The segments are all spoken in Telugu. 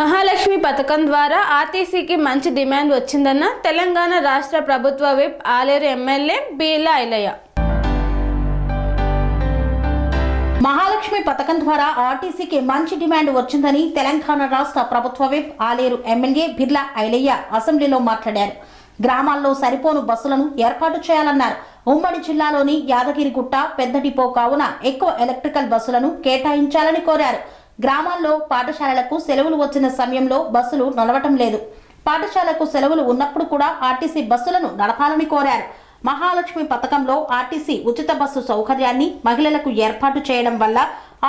మహాలక్ష్మి పథకం ద్వారా ఆర్టీసీకి మంచి డిమాండ్ వచ్చిందన్న తెలంగాణ రాష్ట్ర ప్రభుత్వ విప్ ఆలేరు ఎమ్మెల్యే బీలా ఐలయ్య మహాలక్ష్మి పథకం ద్వారా ఆర్టీసీకి మంచి డిమాండ్ వచ్చిందని తెలంగాణ రాష్ట్ర ప్రభుత్వ విప్ ఆలేరు ఎమ్మెల్యే బిర్లా ఐలయ్య అసెంబ్లీలో మాట్లాడారు. గ్రామాల్లో సరిపోను బస్సులను ఏర్పాటు చేయాలన్నారు. ఉమ్మడి జిల్లాలోని యాదగిరిగుట్ట పెద్ద డిపో కావున ఎక్కువ ఎలక్ట్రికల్ బస్సులను కేటాయించాలని కోరారు. గ్రామాల్లో పాఠశాలలకు సెలవులు వచ్చిన సమయంలో బస్సులు నడవటం లేదు. పాఠశాలకు సెలవులు ఉన్నప్పుడు కూడా ఆర్టీసీ బస్సులను నడపాలని కోరారు. మహాలక్ష్మి పథకంలో ఆర్టీసీ ఉచిత బస్సు సౌకర్యాన్ని మహిళలకు ఏర్పాటు చేయడం వల్ల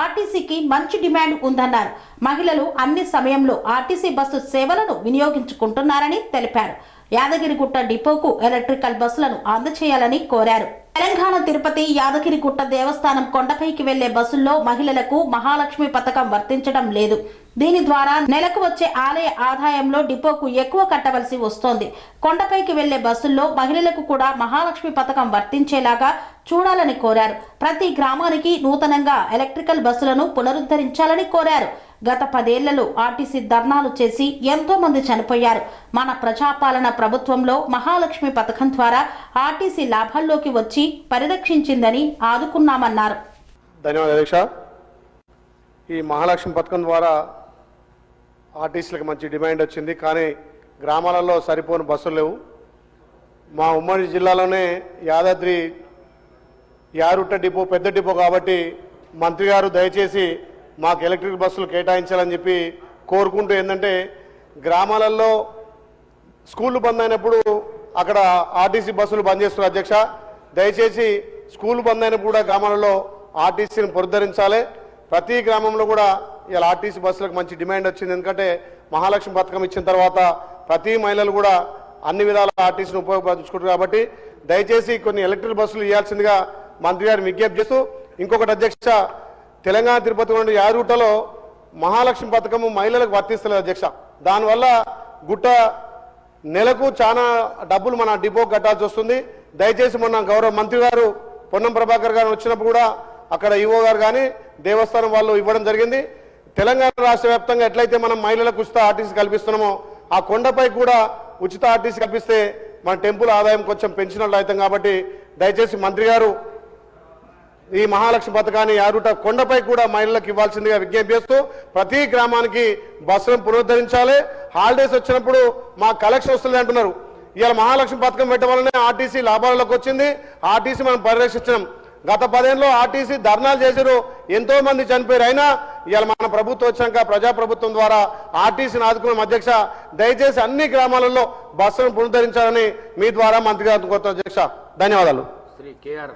ఆర్టీసీకి మంచి డిమాండ్ ఉందన్నారు. మహిళలు అన్ని సమయంలో ఆర్టీసీ బస్సు సేవలను వినియోగించుకుంటున్నారని తెలిపారు. యాదగిరిగుట్ట డిపోకు ఎలక్ట్రికల్ బస్సులను అందచేయాలని కోరారు. తెలంగాణ తిరుపతి యాదగిరిగుట్ట దేవస్థానం కొండపైకి వెళ్ళే బస్సుల్లో మహిళలకు మహాలక్ష్మి పథకం వర్తించడం లేదు. దీని ద్వారా నెలకు వచ్చే ఆలయ ఆదాయంలో డిపోకు ఎక్కువ కట్టవలసి వస్తోంది. కొండపైకి వెళ్ళే బస్సుల్లో మహిళలకు కూడా మహాలక్ష్మి పథకం వర్తించేలాగా చూడాలని కోరారు. ప్రతి గ్రామానికి నూతనంగా ఎలక్ట్రికల్ బస్సులను పునరుద్ధరించాలని కోరారు. గత పదేళ్ళలో ఆర్టీసీ ధర్నాలు చేసి ఎంతోమంది చనిపోయారు. మన ప్రజాపాలన ప్రభుత్వంలో మహాలక్ష్మి పథకం ద్వారా ఆర్టీసీ లాభాల్లోకి వచ్చి పరిరక్షించిందని ఆదుకున్నామన్నారు. ధన్యవాదాలు అధ్యక్ష ఈ మహాలక్ష్మి పథకం ద్వారా ఆర్టీసీలకు మంచి డిమాండ్ వచ్చింది. కానీ గ్రామాలలో సరిపోని బస్సులు లేవు. మా ఉమ్మడి జిల్లాలోనే యాదాద్రి యారుట్ట డిపో పెద్ద డిపో కాబట్టి మంత్రి గారు దయచేసి మాకు ఎలక్ట్రిక్ బస్సులు కేటాయించాలని చెప్పి కోరుకుంటూ ఏంటంటే గ్రామాలలో స్కూళ్ళు బంద్ అయినప్పుడు అక్కడ ఆర్టీసీ బస్సులు బంద్ చేస్తున్నారు అధ్యక్ష. దయచేసి స్కూల్ బంద్ అయినప్పుడు కూడా గ్రామాలలో ఆర్టీసీని పునరుద్ధరించాలి ప్రతి గ్రామంలో కూడా ఇలా ఆర్టీసీ బస్సులకు మంచి డిమాండ్ వచ్చింది. ఎందుకంటే మహాలక్ష్మి పథకం ఇచ్చిన తర్వాత ప్రతి మహిళలు కూడా అన్ని విధాల ఆర్టీసీని ఉపయోగపరచుకుంటారు కాబట్టి దయచేసి కొన్ని ఎలక్ట్రిక్ బస్సులు ఇవ్వాల్సిందిగా మంత్రి గారు విజ్ఞప్తి చేస్తూ ఇంకొకటి అధ్యక్ష తెలంగాణ తిరుపతి నుండి యాదూటలో మహాలక్ష్మి పథకము మహిళలకు వర్తిస్తలేదు అధ్యక్ష. దానివల్ల గుట్ట నెలకు చాలా డబ్బులు మన డిపో కట్టాల్సి వస్తుంది. దయచేసి మొన్న గౌరవ మంత్రి గారు పొన్నం ప్రభాకర్ గారు వచ్చినప్పుడు కూడా అక్కడ ఈవో గారు కానీ దేవస్థానం వాళ్ళు ఇవ్వడం జరిగింది. తెలంగాణ రాష్ట్ర వ్యాప్తంగా ఎట్లయితే మనం మహిళలకు ఉచిత ఆర్టీసీ కల్పిస్తున్నామో ఆ కొండపై కూడా ఉచిత ఆర్టీసీ కల్పిస్తే మన టెంపుల్ ఆదాయం కొంచెం పెంచినట్లు అవుతాం కాబట్టి దయచేసి మంత్రి గారు ఈ మహాలక్ష్మి పథకాన్ని యారుట కొండపై కూడా మహిళలకు ఇవ్వాల్సిందిగా విజ్ఞప్తి చేస్తూ ప్రతి గ్రామానికి బస్సులను పునరుద్ధరించాలి. హాలిడేస్ వచ్చినప్పుడు మా కలెక్షన్ వస్తుంది అంటున్నారు. ఇవాళ మహాలక్ష్మి పథకం పెట్టడం వల్లనే ఆర్టీసీ లాభాలలోకి వచ్చింది. ఆర్టీసీ మనం పరిరక్షించడం. గత పదేళ్ళలో ఆర్టీసీ ధర్నాలు చేశారు. ఎంతో మంది చనిపోయారు. అయినా ఇవాళ మన ప్రభుత్వం వచ్చాక ప్రజాప్రభుత్వం ద్వారా ఆర్టీసీని ఆదుకున్న అధ్యక్ష దయచేసి అన్ని గ్రామాలలో బస్సులను పునరుద్ధరించాలని మీ ద్వారా మంత్రి గారు అధ్యక్ష. ధన్యవాదాలు. Sri KR